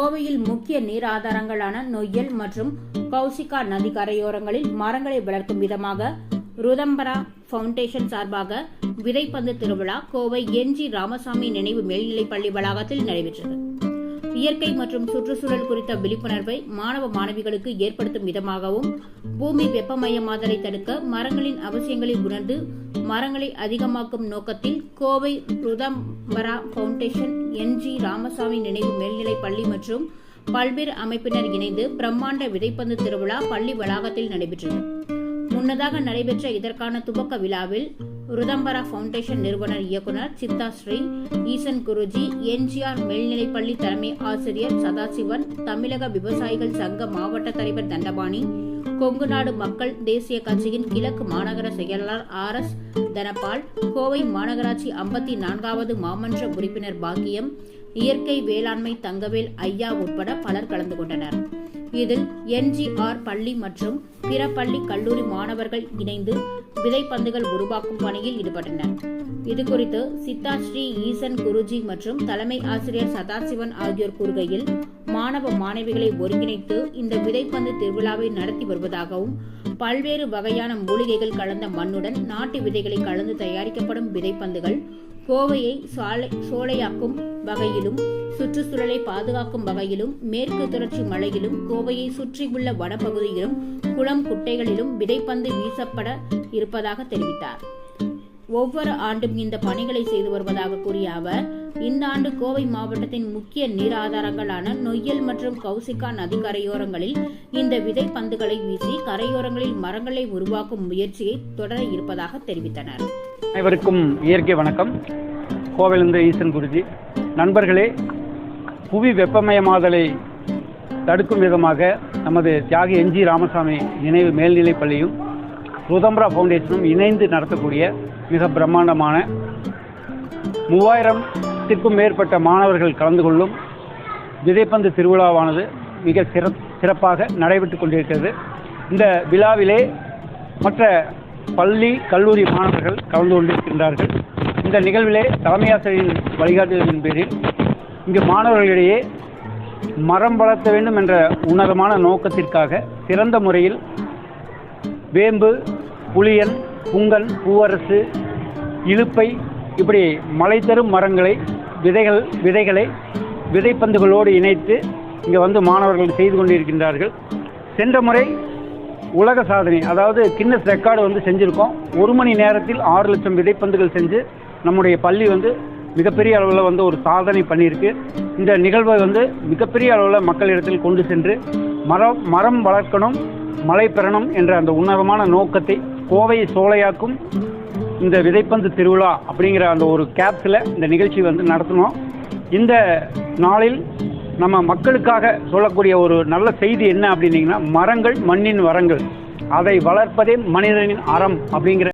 கோவையில் முக்கிய நீர் ஆதாரங்களான நொய்யல் மற்றும் கௌசிகா நதி கரையோரங்களில் மரங்களை வளர்க்கும் விதமாக ருதம்பரா பவுண்டேஷன் சார்பாக விதைப்பந்து திருவிழா கோவை என் ஜி ராமசாமி நினைவு மேல்நிலைப் பள்ளி வளாகத்தில் நடைபெற்றது. இயற்கை மற்றும் சுற்றுச்சூழல் குறித்த விழிப்புணர்வை மாணவ மாணவிகளுக்கு ஏற்படுத்தும் விதமாகவும் பூமி வெப்பமயமாதலை தடுக்க மரங்களின் அவசியங்களை உணர்ந்து மரங்களை அதிகமாக்கும் நோக்கத்தில் Kovai Ruthambara foundation N. G. Ramasamy நினைவு மேல்நிலைப் பள்ளி மற்றும் பல்வேறு அமைப்பினர் இணைந்து பிரம்மாண்ட விதைப்பந்து திருவிழா பள்ளி வளாகத்தில் நடைபெற்றது. முன்னதாக நடைபெற்ற இதற்கான துவக்க விழாவில் ருதம்பரா பவுண்டேஷன் நிறுவனர் இயக்குனர் சித்தா ஸ்ரீ ஈசன் குருஜி என்ஜிஆர் மேல்நிலைப்பள்ளி தலைமை ஆசிரியர் சதாசிவன் தமிழக விவசாயிகள் சங்க மாவட்ட தலைவர் தண்டபாணி கொங்கு நாடு மக்கள் தேசிய கட்சியின் கிழக்கு மாநகர செயலாளர் ஆர் எஸ் தனபால் கோவை மாநகராட்சி ஐம்பத்தி நான்காவது மாமன்ற உறுப்பினர் பாக்கியம் இயற்கை வேளாண்மை தங்கவேல் ஐயா உட்பட பலர் கலந்து கொண்டனர். இதில் என்ஜிஆர் பள்ளி மற்றும் பிற பள்ளி கல்லூரி மாணவர்கள் இணைந்து விதைப்பந்துகள் உருவாக்கும் பணியில் ஈடுபட்டனர். இதுகுறித்து சித்தா ஸ்ரீ ஈசன் குருஜி மற்றும் தலைமை ஆசிரியர் சதாசிவன் ஆகியோர் கூறுகையில் மாணவ மாணவிகளை ஒருங்கிணைத்து இந்த விதைப்பந்து திருவிழாவை நடத்தி வருவதாகவும் பல்வேறு வகையான மூலிகைகள் கலந்த மண்ணுடன் நாட்டு விதைகளை கலந்து தயாரிக்கப்படும் விதைப்பந்துகள் கோவையை சாலை சோலையாக்கும் வகையிலும் சுற்றுச்சூழலை பாதுகாக்கும் வகையிலும் மேற்கு தொடர்ச்சி மலையிலும் கோவையை சுற்றியுள்ள வனப்பகுதியிலும் குளம் குட்டைகளிலும் விதைப்பந்து வீசப்பட இருப்பதாக தெரிவித்தார். ஒவ்வொரு ஆண்டும் இந்த பணிகளை செய்து வருவதாக கூறிய அவர் இந்த ஆண்டு கோவை மாவட்டத்தின் முக்கிய நீர் ஆதாரங்களான நொய்யல் மற்றும் கௌசிகா நதி கரையோரங்களில் இந்த விதை பந்துகளை வீசி கரையோரங்களில் மரங்களை உருவாக்கும் முயற்சியை தொடர இருப்பதாக தெரிவித்தனர். அனைவருக்கும் இயற்கை வணக்கம். கோவிலிருந்து ஈசன் குருஜி. நண்பர்களே புவி வெப்பமயமாதலை தடுக்கும் விதமாக நமது தியாகி என்ஜி ராமசாமி நினைவு மேல்நிலைப் பள்ளியும் ருதம்பரா ஃபவுண்டேஷனும் இணைந்து நடத்தக்கூடிய மிக பிரம்மாண்டமான ஆயிரத்திற்கும் மேற்பட்ட மாணவர்கள் கலந்து கொள்ளும் விதைப்பந்து திருவிழாவானது மிக சிற சிறப்பாக நடைபெற்று கொண்டிருக்கிறது. இந்த விழாவிலே மற்ற பள்ளி கல்லூரி மாணவர்கள் கலந்து கொண்டிருக்கின்றார்கள். இந்த நிகழ்விலே தலைமையாசிரியரின் வழிகாட்டுதலின் பேரில் இங்கு மாணவர்களிடையே மரம் வளர்த்த வேண்டும் என்ற உன்னதமான நோக்கத்திற்காக சிறந்த முறையில் வேம்பு புளியன் புங்கன் பூவரசு இலுப்பை இப்படி மலை தரும் மரங்களை விதைகள் விதைகளை விதைப்பந்துகளோடு இணைத்து இங்கே வந்து மாணவர்கள் செய்து கொண்டிருக்கின்றார்கள். சென்ற முறை உலக சாதனை அதாவது கின்னஸ் ரெக்கார்டு வந்து செஞ்சுருக்கோம். ஒரு மணி நேரத்தில் ஆறு லட்சம் விதைப்பந்துகள் செஞ்சு நம்முடைய பள்ளி வந்து மிகப்பெரிய அளவில் வந்து ஒரு சாதனை பண்ணியிருக்கு. இந்த நிகழ்வை வந்து மிகப்பெரிய அளவில் மக்களிடத்தில் கொண்டு சென்று மரம் மரம் வளர்க்கணும் மழை பெறணும் என்ற அந்த உன்னதமான நோக்கத்தை கோவையை சோலையாக்கும் இந்த விதைப்பந்து திருவிழா அப்படிங்கிற அந்த ஒரு கேப்ஸில் இந்த நிகழ்ச்சி வந்து நடத்தினோம் இந்த நாளில் நம்ம மக்களுக்காக சொல்லக்கூடிய ஒரு நல்ல செய்தி என்ன அப்படின்னீங்கன்னா மரங்கள் மண்ணின் வரங்கள். அதை வளர்ப்பதே மனிதனின் அறம் அப்படிங்கிற